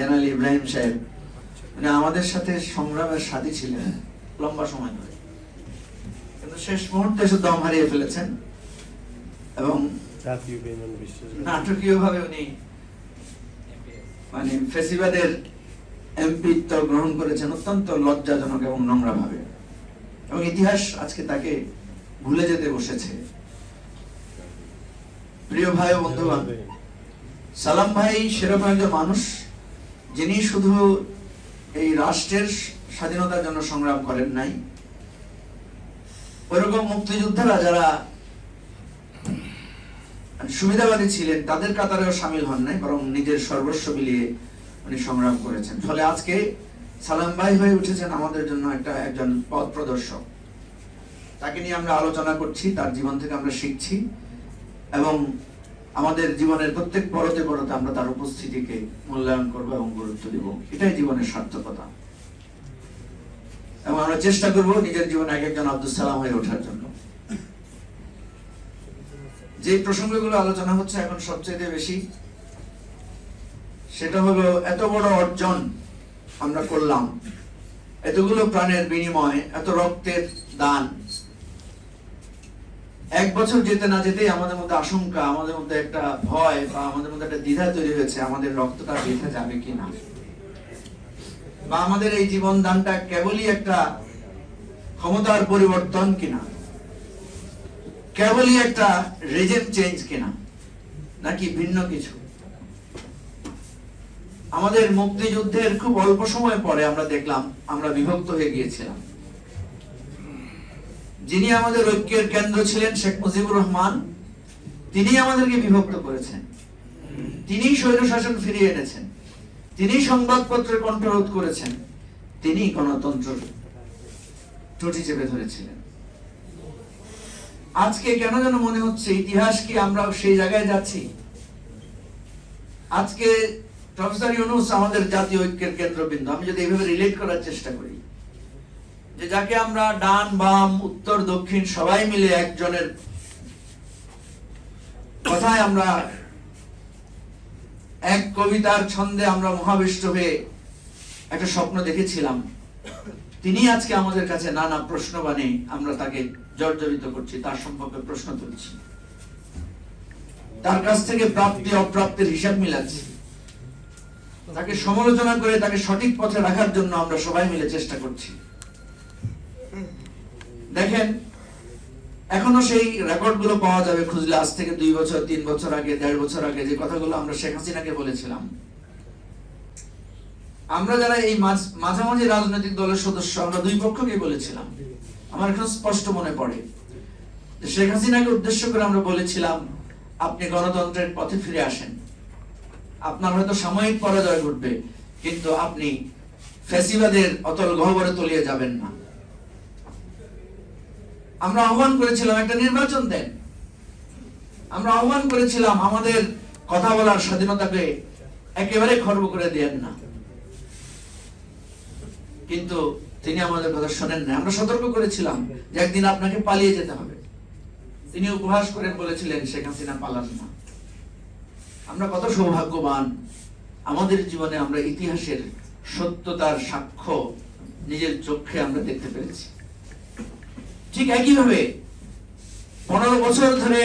General Ibrahim সাহেব মানে আমাদের সাথে সংগ্রামের সাথী ছিলেন লম্বা সময় ধরে। কিন্তু শেষ মুহূর্তে এসে দম হারিয়ে ফেলেছেন এবং নাটকীয় ভাবে উনি মানে ফেসিবাদের এমপিত্ব গ্রহণ করেছেন অত্যন্ত লজ্জাজনক এবং নোংরা ভাবে এবং ইতিহাস আজকে তাকে ভুলে যেতে বসেছে। প্রিয় ভাই ও বন্ধুগণ সালাম ভাই সেরকম একজন মানুষ যিনি শুধু এই রাষ্ট্রের স্বাধীনতার জন্য সংগ্রাম করেন নাই, ওইরকম মুক্তিযোদ্ধারা যারা সুবিধাবাদী ছিলেন, তাদের কাতারেও সামিল হন নাই, বরং নিজের সর্বস্ব মিলিয়ে উনি সংগ্রাম করেছেন। ফলে আজকে সালাম ভাই হয়ে উঠেছেন আমাদের জন্য একটা, একজন পথ প্রদর্শক। তাকে নিয়ে আমরা আলোচনা করছি, তার জীবন থেকে আমরা শিখছি, এবং আমাদের জীবনের প্রত্যেক পরতে পরতে আমরা তার উপস্থিতিকে মূল্যায়ন করব এবং গুরুত্ব দিব। এটাই জীবনের সার্থকতা। এবং আমরা চেষ্টা করব নিজের জীবনে এক একজন আব্দুল সালাম হয়ে ওঠার জন্য। যে প্রসঙ্গগুলো আলোচনা হচ্ছে এখন সবচেয়ে বেশি, সেটা হলো এত বড় অর্জন আমরা করলাম, এতগুলো প্রাণের বিনিময়, এত রক্তের দান এক বছর যেতে না যেতেই আমাদের মধ্যে আশঙ্কা, আমাদের মধ্যে একটা ভয় বা আমাদের মধ্যে একটা দ্বিধা তৈরি হয়েছে, আমাদের রক্তটা বেঁধে যাবে কিনা। বা আমাদের এই জীবন দানটা কেবলই একটা ক্ষমতার পরিবর্তন কিনা? কেবলই একটা রেজেম চেঞ্জ কিনা? নাকি ভিন্ন কিছু? আমাদের মুক্তিযুদ্ধের খুব অল্প সময় পরে আমরা দেখলাম, আমরা বিভক্ত হয়ে গিয়েছিলাম। যিনি আমাদের ঐক্যের কেন্দ্র ছিলেন শেখ মুজিবুর রহমান তিনি আমাদেরকে বিভক্ত করেছেন। তিনি স্বৈর শাসন ফিরিয়ে এনেছেন। তিনি সংবাদপত্রের কণ্ঠরোধ করেছেন। তিনি গণতন্ত্র টুটি চেপে ধরেছিলেন। আজকে কেন যেন মনে হচ্ছে ইতিহাস কি আমরা সেই জায়গায় যাচ্ছি? আজকে প্রফেসর ইউনুস আমাদের জাতীয় ঐক্যের কেন্দ্রবিন্দু। আমি যদি এইভাবে রিলেট করার চেষ্টা করি। যে যাকে আমরা ডান, বাম, উত্তর, দক্ষিণ সবাই মিলে একজনের কথায় আমরা এক কবিতার ছন্দে আমরা মহাবিষ্ট হয়ে একটা স্বপ্ন দেখেছিলাম। তিনি আজকে আমাদের কাছে নানা প্রশ্ন বানে আমরা তাকে জর্জরিত করছি, তার সম্পর্কে প্রশ্ন তুলছি। তার কাছ থেকে প্রাপ্তি, অপ্রাপ্তির হিসাব মিলাচ্ছি। তাকে সমালোচনা করে তাকে সঠিক পথে রাখার জন্য আমরা সবাই মিলে চেষ্টা করছি। দেখেন, এখনও সেই রেকর্ডগুলো পাওয়া যাবে খুঁজলে আজ থেকে দুই বছর, তিন বছর আগে, দেড় বছর আগে, যে কথাগুলো আমরা শেখ হাসিনাকে বলেছিলাম। আমরা যারা এই মাঝামাঝি রাজনৈতিক দলের সদস্য, আমরা দুই পক্ষকে বলেছিলাম। আমার এখন স্পষ্ট মনে পড়ে। শেখ হাসিনাকে উদ্দেশ্য করে আমরা বলেছিলাম, আপনি গণতন্ত্রের পথে ফিরে আসেন। আপনার হয়তো সাময়িক পরাজয় ঘটবে, কিন্তু আপনি ফ্যাসিবাদের অতল গহ্বরে তলিয়ে যাবেন না। আমরা আহ্বান করেছিলাম, একটা নির্বাচন দেন। আমরা আহ্বান করেছিলাম, আমাদের কথা বলার স্বাধীনতাকে একেবারে খর্ব করে দেন না। কিন্তু তিনি আমাদের কথা শোনেন না আমরা সতর্ক করেছিলাম যে একদিন আপনাকে পালিয়ে যেতে হবে। তিনি উপহাস করে বলেছিলেন, শেখ হাসিনা পালান না। আমরা কত সৌভাগ্যবান। আমাদের জীবনে আমরা ইতিহাসের সত্যতার সাক্ষ্য নিজের চোখে আমরা দেখতে পেরেছি। ঠিক একইভাবে পনেরো বছর ধরে